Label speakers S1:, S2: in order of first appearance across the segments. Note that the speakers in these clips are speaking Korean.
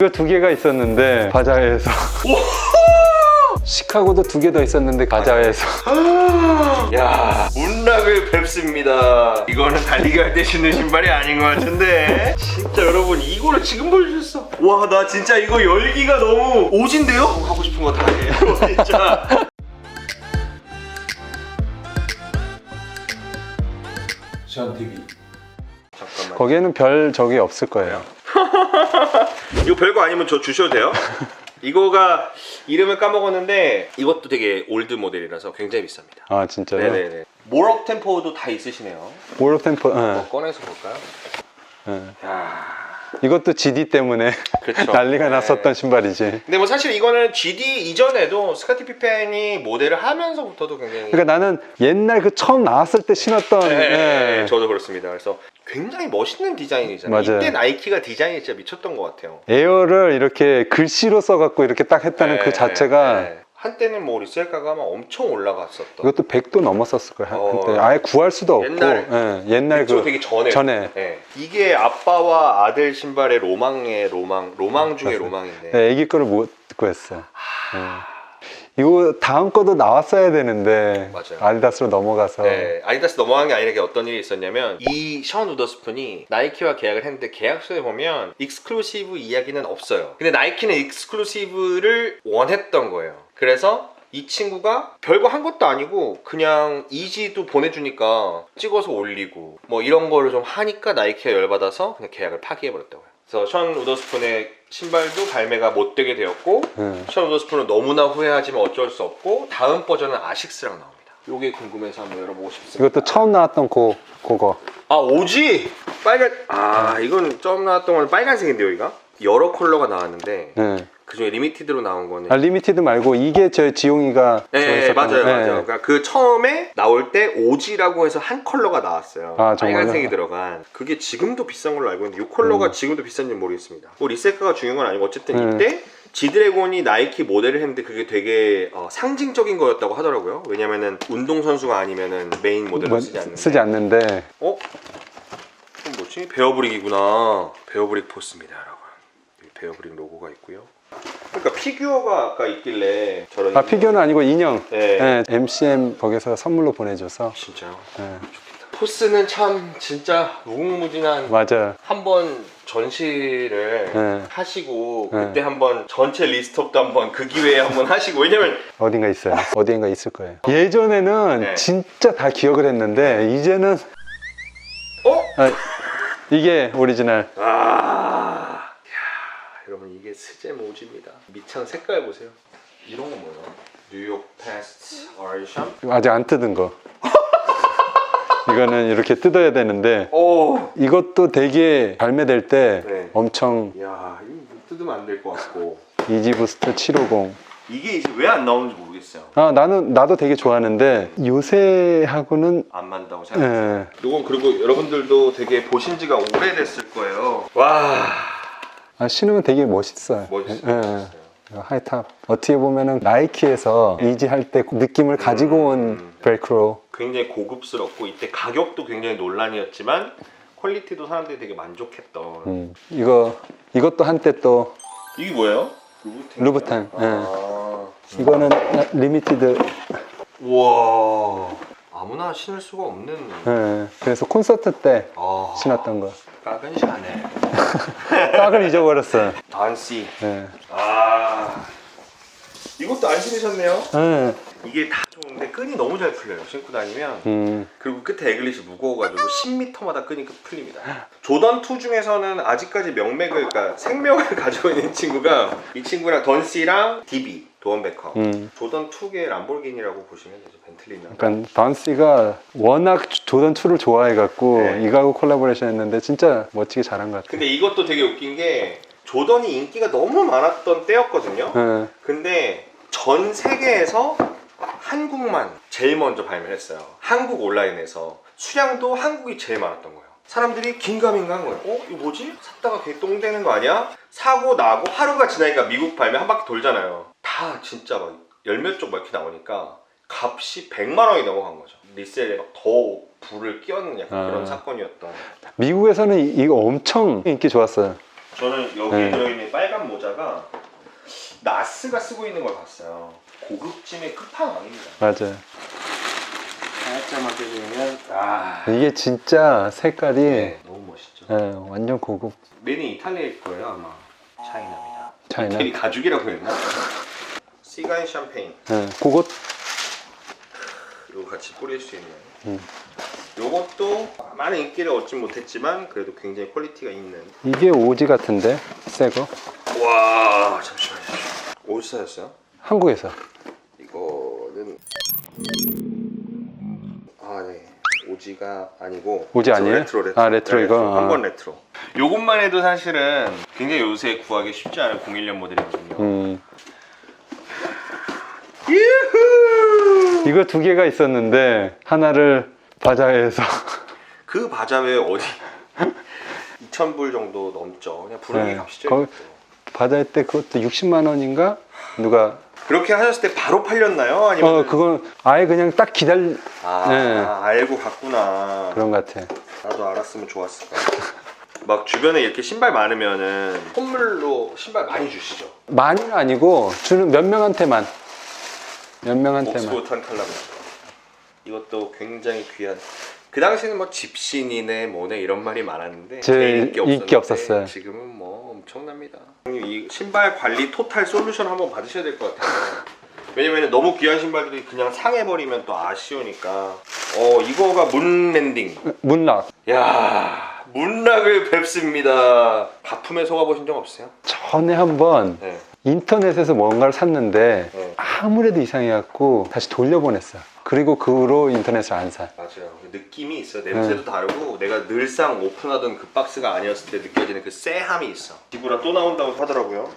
S1: 이거 두 개가 있었는데 바자회에서. 시카고도 두 개 더 있었는데 바자회에서.
S2: 야. 문락을 뵙습니다. 이거는 달리기 할 때 신는 신발이 아닌 것 같은데. 진짜 여러분 이거를 지금 보여주셨어. 와 나 진짜 이거 열기가 너무 오진데요? 하고 싶은 거 다 해요 진짜.
S3: 시안 TV.
S2: 잠깐만
S1: 거기에는 별 적이 없을 거예요.
S2: 이거 별거 아니면 저 주셔도 돼요? 이거가 이름을 까먹었는데 이것도 되게 올드 모델이라서 굉장히 비쌉니다
S1: 아 진짜요?
S2: 네네네 몰업 템포도 다 있으시네요
S1: 월업 템포. 예,
S2: 뭐 꺼내서 볼까요?
S1: 예.
S2: 야
S1: 이것도 GD 때문에
S2: 그쵸.
S1: 난리가
S2: 네.
S1: 났었던 신발이지.
S2: 근데 뭐 사실 이거는 GD 이전에도 스카티 피펜이 모델을 하면서부터도 굉장히
S1: 그러니까 나는 옛날 그 처음 나왔을 때 신었던
S2: 네,
S1: 예.
S2: 저도 그렇습니다. 그래서 굉장히 멋있는 디자인이잖아요.
S1: 맞아요.
S2: 이때 나이키가 디자인이 진짜 미쳤던 것 같아요.
S1: 에어를 이렇게 글씨로 써갖고 이렇게 딱 했다는
S2: 네,
S1: 그 자체가
S2: 네. 한때는 뭐 리셀가가 막 엄청 올라갔었던.
S1: 이것도 100도 넘었었을 거예요. 한-
S2: 어.
S1: 한때 아예 구할 수도 없고
S2: 옛날.
S1: 예, 옛날
S2: 그 되게 전에.
S1: 전에.
S2: 네. 이게 아빠와 아들 신발의 로망의 로망, 로망 중에
S1: 맞아요.
S2: 로망인데.
S1: 네, 애기 거를 못 구했어. 예. 이거 다음 거도 나왔어야 되는데
S2: 맞아요.
S1: 아디다스로 넘어가서
S2: 네, 아디다스 넘어간 게 아니라 이게 어떤 일이 있었냐면 이 션 우더스푼이 나이키와 계약을 했는데 계약서에 보면 익스클루시브 이야기는 없어요. 근데 나이키는 익스클루시브를 원했던 거예요. 그래서 이 친구가 별거 한 것도 아니고 그냥 이지도 보내주니까 찍어서 올리고 뭐 이런 거를 좀 하니까 나이키가 열받아서 그냥 계약을 파기해버렸다고요. 그래서 션 우더스푼의 신발도 발매가 못 되게 되었고
S1: 예.
S2: 션 우더스푼은 너무나 후회하지만 어쩔 수 없고 다음 버전은 아식스랑 나옵니다. 요게 궁금해서 한번 열어보고 싶습니다.
S1: 이것도 처음 나왔던 고, 그거
S2: 아 오지 빨간 아 이건 처음 나왔던 건 빨간색인데요 여기가 여러 컬러가 나왔는데
S1: 예.
S2: 그중에 리미티드로 나온 거는
S1: 아, 리미티드 말고 이게 저 지용이가
S2: 네,
S1: 좋아했었던
S2: 맞아요,
S1: 거.
S2: 맞아요.
S1: 예.
S2: 그러니까 그 처음에 나올 때 오지라고 해서 한 컬러가 나왔어요.
S1: 아, 정말요?
S2: 빨간색이 들어간. 그게 지금도 비싼 걸로 알고 있는데 이 컬러가
S1: 음.
S2: 지금도 비싼지 는 모르겠습니다. 뭐 리셀가가 중요한 건 아니고 어쨌든
S1: 음.
S2: 이때 지드래곤이 나이키 모델을 했는데 그게 되게 어, 상징적인 거였다고 하더라고요. 왜냐면은 운동 선수가 아니면은 메인 모델로
S1: 뭐,
S2: 쓰지 않는데.
S1: 쓰지 않는데
S2: 어? 뭐지? 베어브릭이구나. 베어브릭 포스입니다, 여러분. 베어브릭 로고가 있고요. 그러니까 피규어가 아까 있길래 저런
S1: 아 피규어는 아니고 인형
S2: 네.
S1: 예, MCM 거기서 선물로 보내줘서
S2: 진짜요?
S1: 예.
S2: 포스는 참 진짜 무궁무진한
S1: 맞아요
S2: 한 번 전시를
S1: 네.
S2: 하시고
S1: 네.
S2: 그때 한번 전체 리스트업도 한번 그 기회에 한번 하시고 왜냐면
S1: 어딘가 있어요 어딘가 있을 거예요 예전에는
S2: 네.
S1: 진짜 다 기억을 했는데 이제는
S2: 어?
S1: 아, 이게 오리지널
S2: 아, 스제 모지입니다. 밑창 색깔 보세요. 이런 건 뭐야? 뉴욕 패스트 아르샴?
S1: 아직 안 뜯은 거 이거는 이렇게 뜯어야 되는데
S2: 오,
S1: 이것도 되게 발매될 때
S2: 네.
S1: 엄청
S2: 야 이거 뜯으면 안 될 것 같고
S1: 이지부스트 750
S2: 이게 이제 왜 안 나오는지 모르겠어요.
S1: 아 나는 나도 되게 좋아하는데 요새하고는
S2: 안 맞다고 생각해요.
S1: 예,
S2: 이건 그리고 여러분들도 되게 보신 지가 오래됐을 거예요. 와,
S1: 아, 신으면 되게 멋있어요
S2: 멋있어요.
S1: 예. 예. 하이탑 어떻게 보면은 나이키에서 이지 할때 느낌을 가지고 온
S2: 음.
S1: 벨크로
S2: 굉장히 고급스럽고 이때 가격도 굉장히 논란이었지만 퀄리티도 사람들이 되게 만족했던.
S1: 음, 이거 이것도 한때 또
S2: 이게 뭐예요? 루브탄.
S1: 루브탄, 예.
S2: 아.
S1: 이거는 리미티드
S2: 우와. 아무나 신을 수가 없는.
S1: 예, 그래서 콘서트 때
S2: 아.
S1: 신었던 거
S2: 까근 샤넬.
S1: 깍을 잊어버렸어요
S2: 단시.
S1: 예.
S2: 아. 이것도 안 신으셨네요.
S1: 예.
S2: 이게 다 좋은데 끈이 너무 잘 풀려요. 신고 다니면.
S1: 음,
S2: 그리고 끝에 에글릿이 무거워가지고 10m마다 끈이 끝 풀립니다. 조던 2 중에서는 아직까지 명맥을, 그러니까 생명을 가지고 있는 친구가 이 친구랑 던시랑 DB 도원베커.
S1: 음.
S2: 조던 2의 람보르기니라고 보시면 되죠. 벤틀리면.
S1: 그러니까 단씨가 워낙 조던 2를 좋아해갖고
S2: 네.
S1: 이거하고 콜라보레이션 했는데 진짜 멋지게 잘한 것 같아요.
S2: 근데 이것도 되게 웃긴 게 조던이 인기가 너무 많았던 때였거든요.
S1: 예.
S2: 근데 전 세계에서 한국만 제일 먼저 발매했어요. 한국 온라인에서 수량도 한국이 제일 많았던 거예요. 사람들이 긴가민가한 거예요. 어? 이거 뭐지? 샀다가 괜히 똥 되는 거 아니야? 사고 나고 하루가 지나니까 미국 발매 한 바퀴 돌잖아요. 다 진짜 막 열몇 쪽막 이렇게 나오니까 값이 100만 원이 넘어간 거죠. 리셀에 막 더 불을 끼얹는 약간
S1: 아.
S2: 그런 사건이었던.
S1: 미국에서는 이- 이거 엄청 인기 좋았어요.
S2: 저는 여기
S1: 네.
S2: 들어있는 빨간 모자가 나스가 쓰고 있는 걸 봤어요. 고급짐의 끝판왕입니다.
S1: 맞아요.
S2: 살짝만 떼주면 아
S1: 이게 진짜 색깔이
S2: 네, 너무 멋있죠.
S1: 예, 완전 고급
S2: 메인 이탈리아일 거예요 아마. 차이나입니다.
S1: 차이나.
S2: 이태리 가죽이라고 했나? 시가인 샴페인
S1: 예, 그것
S2: 이거 같이 뿌릴 수 있는.
S1: 음.
S2: 요것도 많은 인기를 얻지 못했지만 그래도 굉장히 퀄리티가 있는.
S1: 이게 오지 같은데 새 거
S2: 와 잠시만요. 사셨어요?
S1: 한국에서
S2: 이거는 아 네. 오지가 아니고
S1: 오지 아니에요?
S2: 레트로 레트로
S1: 아, 레트로 이거? 아.
S2: 한번 레트로 요것만 해도 사실은 굉장히 요새 구하기 쉽지 않은 01년 모델이거든요
S1: 음,
S2: 유후
S1: 이거 두 개가 있었는데 하나를 바자회에서.
S2: 그 바자회 어디? 2,000불 정도 넘죠. 그냥 부르기
S1: 네,
S2: 값이죠.
S1: 바자회 때 그것도 60만 원인가? 누가
S2: 그렇게 하셨을 때 바로 팔렸나요? 아니면
S1: 어 그건 아예 그냥 딱 기다리
S2: 아
S1: 네.
S2: 알고 갔구나.
S1: 그런 것 같아.
S2: 나도 알았으면 좋았을 거야. 막 주변에 이렇게 신발 많으면은 선물로 신발 많이 주시죠?
S1: 많이는 아니고 주는 몇 명한테만 몇 명한테만.
S2: 옥스포탄 칼라면 이것도 굉장히 귀한 그 당시에는 뭐 집신이네 뭐네 이런 말이 많았는데
S1: 제일
S2: 제일
S1: 인기 없었어요.
S2: 지금은 뭐 엄청납니다 형님 이 신발 관리 토탈 솔루션 한번 받으셔야 될 것 같아요 왜냐면 너무 귀한 신발들이 그냥 상해버리면 또 아쉬우니까 어 이거가 문 랜딩
S1: 문락
S2: 야 문락을 뵙습니다 가품에 속아보신 적 없어요?
S1: 전에 한번
S2: 네.
S1: 인터넷에서 뭔가를 샀는데
S2: 네.
S1: 아무래도 이상해갖고 다시 돌려보냈어. 그리고 그 후로 인터넷을 안 사.
S2: 맞아요. 그 느낌이 있어. 냄새도 다르고 내가 늘상 오픈하던 그 박스가 아니었을 때 느껴지는 그 쎄함이 있어. 지구라 또 나온다고 하더라고요.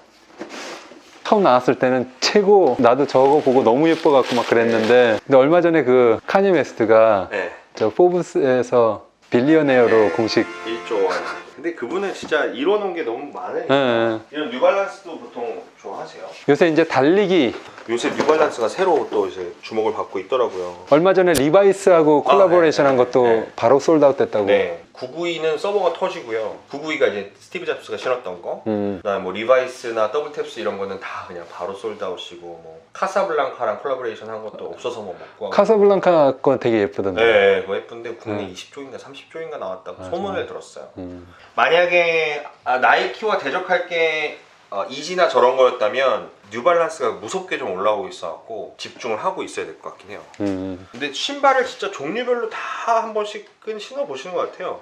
S1: 처음 나왔을 때는 최고 나도 저거 보고 너무 예뻐갖고 막 그랬는데 근데 얼마 전에 그 카니 웨스트가
S2: 네.
S1: 저 포브스에서 빌리어네어로
S2: 네.
S1: 공식
S2: 1조 원. 근데 그분은 진짜 이뤄놓은 게 너무 많으니까
S1: 예, 예.
S2: 이런 뉴발란스도 보통 좋아하세요?
S1: 요새 이제 달리기
S2: 요새 뉴발란스가 새로 또 이제 주목을 받고 있더라고요.
S1: 얼마 전에 리바이스하고
S2: 아,
S1: 콜라보레이션한
S2: 네,
S1: 것도
S2: 네.
S1: 바로 솔드아웃 됐다고.
S2: 네. 992는 서버가 터지고요. 992가 이제 스티브 잡스가 신었던 거.
S1: 음.
S2: 그다음에 뭐 리바이스나 더블탭스 이런 거는 다 그냥 바로 솔드아웃이고 뭐 카사블랑카랑 콜라보레이션 한 것도 없어서 뭐못 구하고.
S1: 카사블랑카 거 되게 예쁘던데.
S2: 네, 그거 예쁜데 국내
S1: 음.
S2: 20조인가 30조인가 나왔다고. 소문을 들었어요.
S1: 음.
S2: 만약에 아, 나이키와 대적할 게 어, 이지나 저런 거였다면 뉴발란스가 무섭게 좀 올라오고 있어갖고 집중을 하고 있어야 될 것 같긴 해요.
S1: 음.
S2: 근데 신발을 진짜 종류별로 다 한 번씩은 신어 보시는 것 같아요.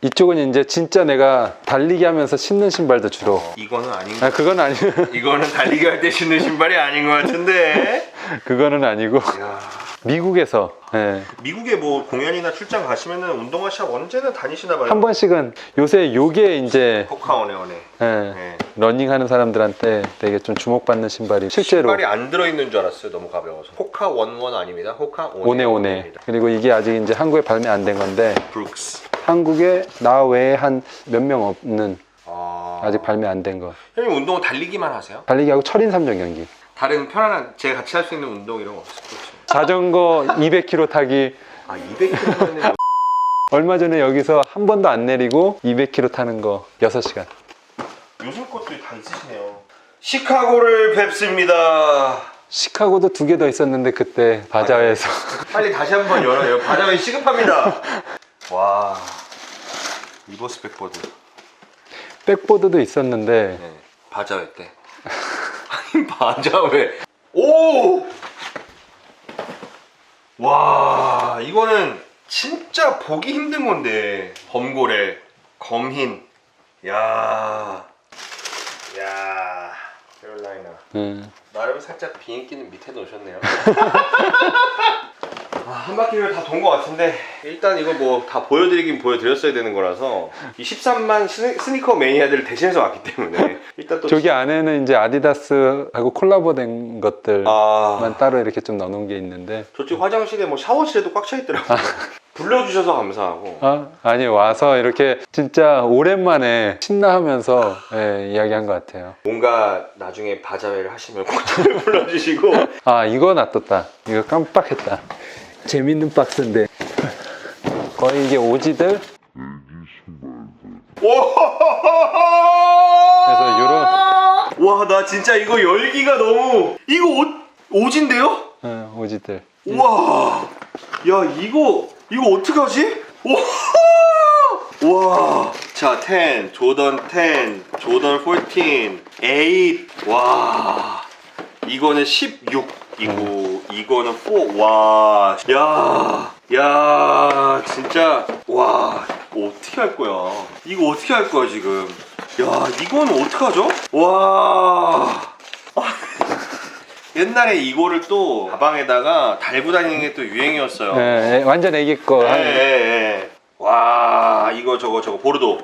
S1: 이쪽은 이제 진짜 내가 달리기 하면서 신는 신발도 주로.
S2: 어, 이거는 아닌
S1: 아 그건 아니
S2: 이거는 달리기 할 때 신는 신발이 아닌 것 같은데.
S1: 그거는 아니고
S2: 이야,
S1: 미국에서 예.
S2: 미국에 뭐 공연이나 출장 가시면은 운동화 샵 언제나 다니시나 봐요.
S1: 한 번씩은 요새 요게 이제
S2: 포카오네 오네.
S1: 예,
S2: 네.
S1: 러닝하는 사람들한테 되게 좀 주목받는 신발이 실제로
S2: 신발이 안 들어있는 줄 알았어요. 너무 가벼워서. 호카 원원 아닙니다. 호카 오네
S1: 오네. 그리고 이게 아직 이제 한국에 발매 안 된 건데
S2: 브룩스.
S1: 한국에 나 외에 한 몇 명 없는
S2: 아...
S1: 아직 발매 안 된 거
S2: 형님 운동은 달리기만 하세요?
S1: 달리기하고 철인 3종 경기
S2: 다른 편안한 제가 같이 할 수 있는 운동 이런 거 없어요? 그렇죠.
S1: 자전거 200km 타기
S2: 아 200km면은
S1: 얼마 전에 여기서 한 번도 안 내리고 200km 타는 거 6시간
S2: 요즘 것들이 다 있으시네요. 시카고를 뵙습니다.
S1: 시카고도 두 개 더 있었는데 그때 바자회에서
S2: 빨리 다시 한번 열어요. 바닥이 시급합니다. 와 리버스 백보드.
S1: 백보드도 있었는데
S2: 네. 바자회 때. 아니 바자회. 오. 와 이거는 진짜 보기 힘든 건데 범고래 검흰. 야. 야. 캐롤라이나.
S1: 음,
S2: 나름 살짝 비인기는 밑에 놓으셨네요. 아, 한 바퀴를 다 돈 것 같은데. 일단 이거 뭐 다 보여드리긴 보여드렸어야 되는 거라서 이 13만 스니, 스니커 매니아들을 대신해서 왔기 때문에 일단 또
S1: 저기 안에는 이제 아디다스하고 콜라보된 것들만
S2: 아.
S1: 따로 이렇게 좀 넣어놓은 게 있는데.
S2: 저쪽 화장실에 뭐 샤워실에도 꽉 차 있더라고요. 불러주셔서 감사하고.
S1: 아, 아니 와서 이렇게 진짜 오랜만에 신나하면서 예, 이야기한 것 같아요.
S2: 뭔가 나중에 바자회를 하시면 꼭 저를 불러주시고.
S1: 아 이거 놔뒀다. 이거 깜빡했다 재밌는 박스인데. 거의 이게 오지들? 그래서 요런
S2: 와, 나 진짜 이거 열기가 너무 이거 옷 오진데요?
S1: 어, 오지들.
S2: 우와, 야 이거 이거 어떻게 하지? 와, 와, 자 10, 조던 10, 조던 14, 8, 와, 이거는 16, 이거 이거는 4, 와, 야, 야, 진짜 와, 어떻게 할 거야? 이거 어떻게 할 거야 지금? 야, 이거는 어떻게 하죠? 와. 옛날에 이거를 또 가방에다가 달고 다니는 게 또 유행이었어요.
S1: 예, 예, 완전 애기 거.
S2: 예,
S1: 한-
S2: 예, 예. 와 이거 저거 저거 보르도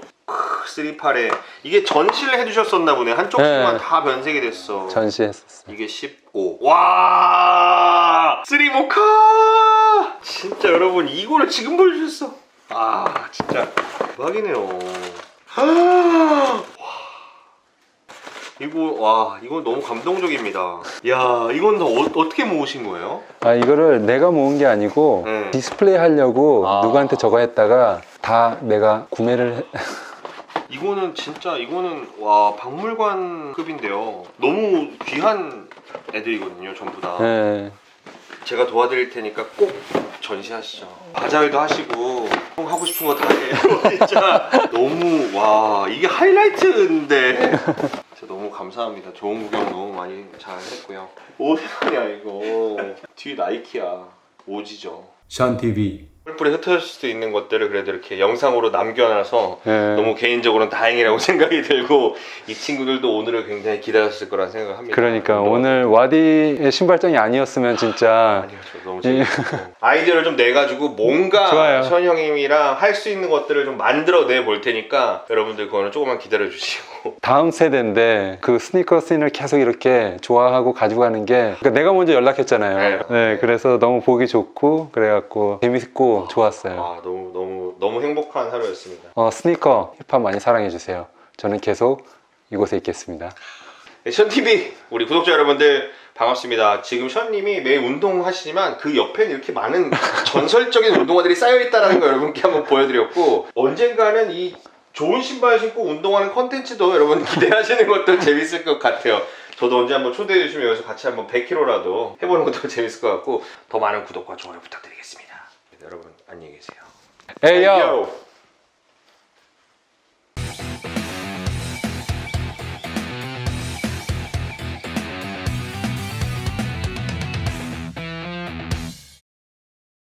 S2: 크, 3팔에 이게 전시를 해주셨었나 보네 한쪽만
S1: 네.
S2: 다 변색이 됐어
S1: 전시했었어.
S2: 이게 15. 와! 쓰리모카! 진짜 여러분 이거를 지금 보여주셨어. 아 진짜 대박이네요. 와. 이거 와 이거 너무 감동적입니다. 야 이건 다 어, 어떻게 모으신 거예요?
S1: 아 이거를 내가 모은 게 아니고
S2: 네.
S1: 디스플레이 하려고
S2: 아.
S1: 누구한테 저거 했다가 다 내가 구매를 해-
S2: 이거는 진짜 이거는 와 박물관급인데요. 너무 귀한 애들이거든요 전부 다.
S1: 예.
S2: 제가 도와드릴 테니까 꼭 전시하시죠. 바자회도 하시고 형 하고 싶은 거 다 해요. 진짜 너무 와 이게 하이라이트인데. 진짜 너무 감사합니다. 좋은 구경 너무 많이 잘 했고요. 어디가냐 이거. 뒤 나이키야. 오지죠.
S1: 션 TV.
S2: 뿔뿔이 흩어질 수도 있는 것들을 그래도 이렇게 영상으로 남겨놔서
S1: 예.
S2: 너무 개인적으로는 다행이라고 생각이 들고 이 친구들도 오늘을 굉장히 기다렸을 거라 생각을 합니다.
S1: 그러니까
S2: 운동을
S1: 오늘 와디의 신발장이 아니었으면 진짜
S2: 아니요, 저 너무 재밌고 아이디어를 좀 내가지고 뭔가
S1: 좋아요.
S2: 션 형님이랑 할 수 있는 것들을 좀 만들어내 볼 테니까 여러분들 그거는 조금만 기다려 주시고
S1: 다음 세대인데 그 스니커 씬을 계속 이렇게 좋아하고 가지고 가는 게 그러니까 내가 먼저 연락했잖아요. 네, 그래서 너무 보기 좋고 그래갖고 재밌고 좋았어요.
S2: 아 너무 너무 너무 행복한 하루였습니다.
S1: 어, 스니커 힙합 많이 사랑해 주세요. 저는 계속 이곳에 있겠습니다.
S2: 네, 션 TV 우리 구독자 여러분들 반갑습니다. 지금 션님이 매일 운동하시지만 그 옆에는 이렇게 많은 전설적인 운동화들이 쌓여 있다라는 거 여러분께 한번 보여드렸고 언젠가는 이 좋은 신발 신고 운동하는 컨텐츠도 여러분 기대하시는 것도 재밌을 것 같아요. 저도 언제 한번 초대해 주시면 여기서 같이 한번 100kg라도 해보는 것도 재밌을 것 같고 더 많은 구독과 좋아요 부탁드리겠습니다. 여러분 안녕히
S1: 계세요.
S2: 에이요!